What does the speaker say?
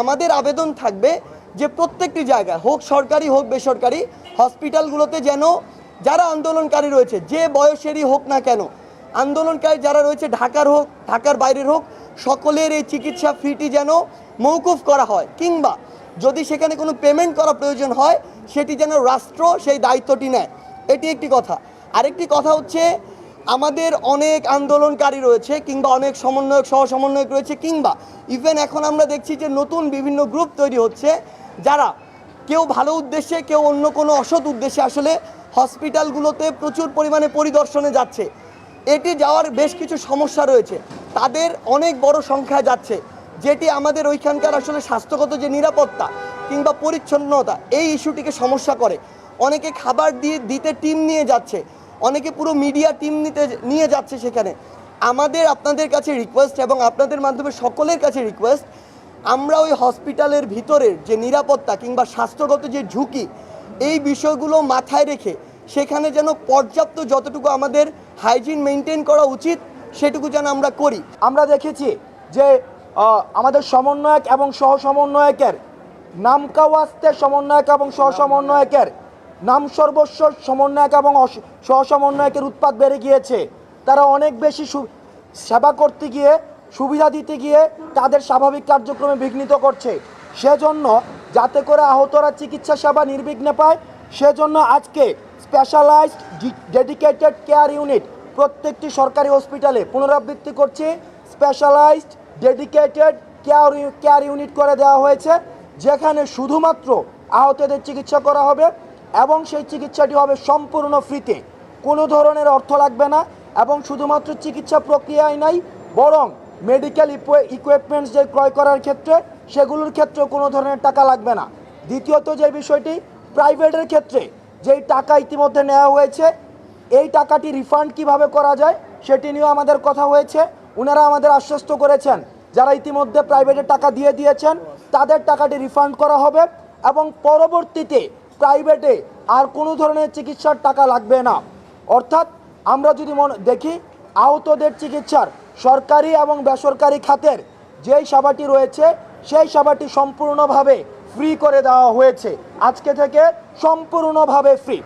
আমাদের আবেদন থাকবে যে প্রত্যেকটি জায়গায়, হোক সরকারি হোক বেসরকারি, হসপিটালগুলোতে যেন যারা আন্দোলনকারী রয়েছে, যে বয়সেরই হোক না কেন, আন্দোলনকারী যারা রয়েছে, ঢাকার হোক, ঢাকার বাইরের হোক, সকলের এই চিকিৎসা ফিটি যেন মৌকুফ করা হয়। কিংবা যদি সেখানে কোনো পেমেন্ট করা প্রয়োজন হয়, সেটি যেন রাষ্ট্র সেই দায়িত্বটি নেয়। এটি একটি কথা। আরেকটি কথা হচ্ছে আমাদের অনেক আন্দোলনকারী রয়েছে কিংবা অনেক সমন্বয়ক সহ সমন্বয়ক রয়েছে কিংবা ইভেন এখন আমরা দেখছি যে নতুন বিভিন্ন গ্রুপ তৈরি হচ্ছে যারা কেউ ভালো উদ্দেশ্যে, কেউ অন্য কোনো অসৎ উদ্দেশ্যে আসলে হসপিটালগুলোতে প্রচুর পরিমাণে পরিদর্শনে যাচ্ছে। এটি যাওয়ার বেশ কিছু সমস্যা রয়েছে। তাদের অনেক বড় সংখ্যায় যাচ্ছে। যেটি আমাদের ওইখানকার আসলে স্বাস্থ্যগত যে নিরাপত্তা কিংবা পরিচ্ছন্নতা, এই ইস্যুটিকে সমস্যা করে। অনেকে খাবার দিয়ে, দিতে টিম নিয়ে যাচ্ছে। অনেকে পুরো মিডিয়া টিম নিতে নিয়ে যাচ্ছে সেখানে। আমাদের আপনাদের কাছে রিকোয়েস্ট এবং আপনাদের মাধ্যমে সকলের কাছে রিকোয়েস্ট আমরা ওই হসপিটালের ভিতরের যে নিরাপত্তা কিংবা স্বাস্থ্যগত যে ঝুঁকি, এই বিষয়গুলো মাথায় রেখে সেখানে যেন পর্যাপ্ত যতটুকু আমাদের হাইজিন মেনটেন করা উচিত, সেটুকু যেন আমরা করি। আমরা দেখেছি যে আমাদের সমন্বয়ক এবং সহ সমন্বয়কের নামকাওয়াস্তে সমন্বয়ক এবং সহ সমন্বয়কের নাম সর্বস্ব সমন্বয়ক এবং অস- সহ সমন্বয়কের উৎপাদ বেড়ে গিয়েছে। তারা অনেক বেশি সেবা করতে গিয়ে, সুবিধা দিতে গিয়ে তাদের স্বাভাবিক কার্যক্রমে বিঘ্নিত করছে। সেজন্য যাতে করে আহতরা চিকিৎসা সেবা নির্বিঘ্নে পায়, সেজন্য আজকে স্পেশালাইজড ডেডিকেটেড কেয়ার ইউনিট প্রত্যেকটি সরকারি হসপিটালে পুনরাবৃত্তি করছে। Specialised dedicated care care unit করে দেওয়া হয়েছে, যেখানে শুধুমাত্র আহতদের চিকিৎসা করা হবে। এবং সেই চিকিৎসাটি হবে সম্পূর্ণ ফ্রিতে। কোনো ধরনের অর্থ লাগবে না এবং শুধুমাত্র চিকিৎসা প্রক্রিয়ায় নাই, বরং মেডিকেল ইকুইপমেন্টস যে ক্রয় করার ক্ষেত্রে, সেগুলোর ক্ষেত্রেও কোনো ধরনের টাকা লাগবে না। দ্বিতীয়ত যে বিষয়টি, প্রাইভেটের ক্ষেত্রে যেই টাকা ইতিমধ্যে নেওয়া হয়েছে, এই টাকাটি রিফান্ড কীভাবে করা যায়, সেটি নিয়েও আমাদের কথা হয়েছে। ওনারা আমাদের আশ্বস্ত করেছেন, যারা ইতিমধ্যে প্রাইভেটে টাকা দিয়ে দিয়েছেন, তাদের টাকাটি রিফান্ড করা হবে এবং পরবর্তীতে প্রাইভেটে আর কোনো ধরনের চিকিৎসার টাকা লাগবে না। অর্থাৎ আমরা যদি মনে দেখি, আহতদের চিকিৎসার সরকারি এবং বেসরকারি খাতের যেই সেবাটি রয়েছে, সেই সেবাটি সম্পূর্ণভাবে ফ্রি করে দেওয়া হয়েছে। আজকে থেকে সম্পূর্ণভাবে ফ্রি